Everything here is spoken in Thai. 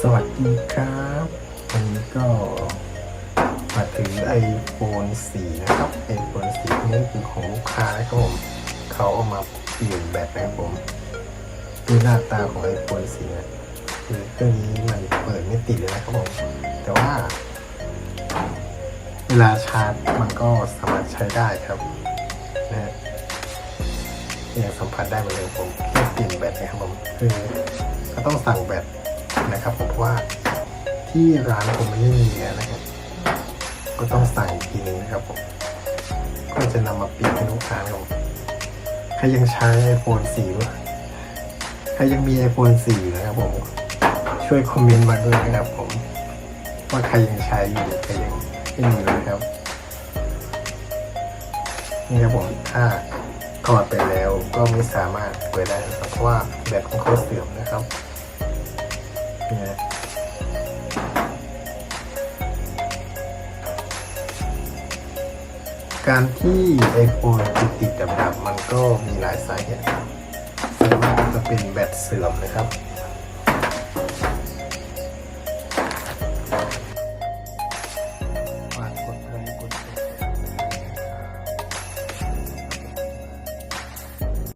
สวัสดีครับวันนี้ก็มาถึง iPhone 4 นะครับ iPhone 4นี่คือของลูกค้าครับผมเขาเอามาเปลี่ยนแบตนะครับผมดูหน้าตาของ iPhone 4เนี่คือเครื่องนี้มันเปิดไม่ติดเลยนะครับผมแต่ว่า เวลาชาร์จมันก็สามารถใช้ได้ครับนะยังสัมผัสได้เหมือนเดิมผมแค่เปลี่ยนแบตนะครับผมคือก็ต้องสั่งแบต นะครับผมว่าที่ร้านผมมันไม่มีนะครับ ก็ต้องสั่งอีกทีนึงนะครับผมก็จะนำมาเปลี่ยนให้ลูกค้าครับผมใครยังใช้ iPhone 4วะใครยังมี iPhone 4อยู่นะครับผมช่วยคอมเมนต์มาด้วยนะครับผม ว่าใครยังใช้อยู่ใครยังไม่มีนะครับนี่ครับผมถ้าถอดไปแล้วก็ไม่สามารถเปิดได้นะครับเพราะว่าแบตของเขาเสื่อมนะครับ นี่นะการที่ไอโฟนติดติดดับดับมันก็มีหลายสาเหตุครับส่วนมากจะเป็นแบตเสื่อมนะครับ